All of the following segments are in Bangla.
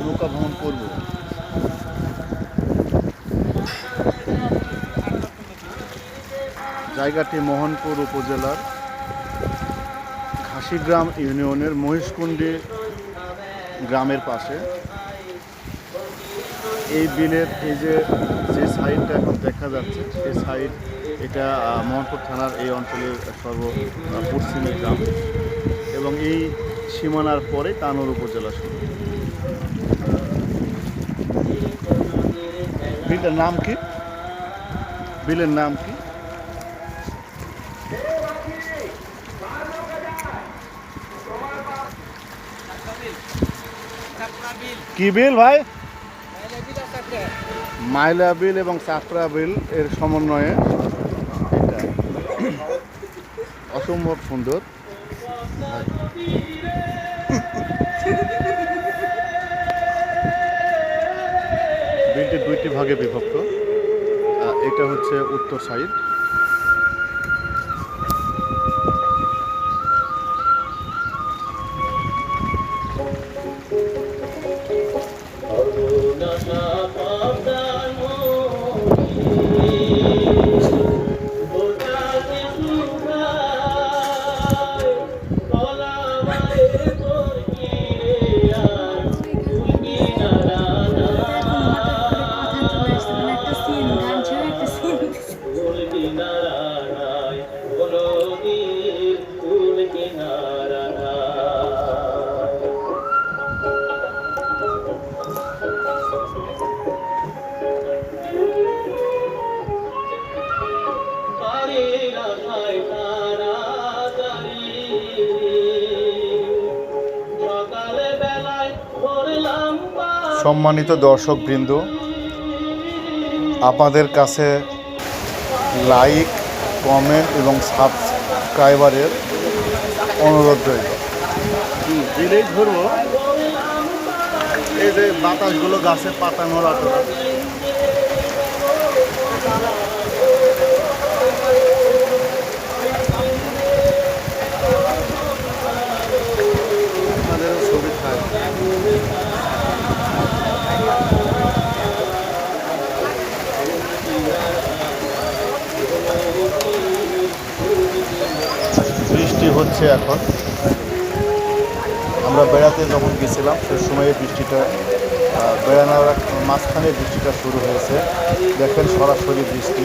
নৌকা ভ্রমণ জায়গাটি মোহনপুর উপজেলার ঘাসিগ্রাম ইউনিয়নের মহিষকুণ্ডী গ্রামের পাশে। এই বিলের এই যে যে সাইডটা এখন দেখা যাচ্ছে সেই সাইড এটা মোহনপুর থানার এই অঞ্চলের সর্ব পশ্চিমের গ্রাম। এবং এই সীমানার পরে তানোর উপজেলা শুরু বিলের নাম কি? বিলের নাম কি? কি বিল ভাই? মাইলা বিল এবং চাপড়া বিল এর সমন্বয়ে এটা অসম্ভব সুন্দর। বিলটি দুইটি ভাগে বিভক্ত। এটা হচ্ছে উত্তর সাইড। সম্মানিত দর্শকবৃন্দ, আপনাদের কাছে লাইক, কমেন্ট এবং সাবস্ক্রাইবারের অনুরোধ রইল। ধরবো এই যে বাতাসগুলো গাছে পাতানোর নড়াচড়া বৃষ্টি হচ্ছে এখন। আমরা বেড়াতে যখন গেছিলাম, সে সময়ে বৃষ্টিটা বেড়ানোর মাঝখানে বৃষ্টিটা শুরু হয়েছে। দেখেন সরাসরি বৃষ্টি।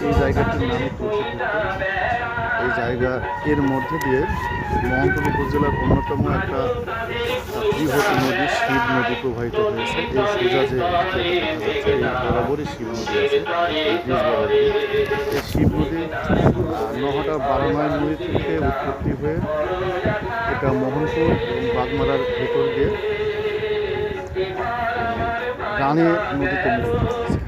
এই জায়গাটির তুলসীপুর এই জায়গা এর মধ্যে দিয়ে মহন্তপুর উপজেলার অন্যতম একটা বৃহৎ নদী, শিব নদী প্রবাহিত হয়েছে। এই সোজা যে এই বরাবরই শিব নদী আছে, এই শিব নদী নহটা বারানয় নদী থেকে উৎপত্তি হয়ে এটা মোহনপুর বাগমারার ভেতর দিয়ে রানী নদীতে মিলিত হয়েছে।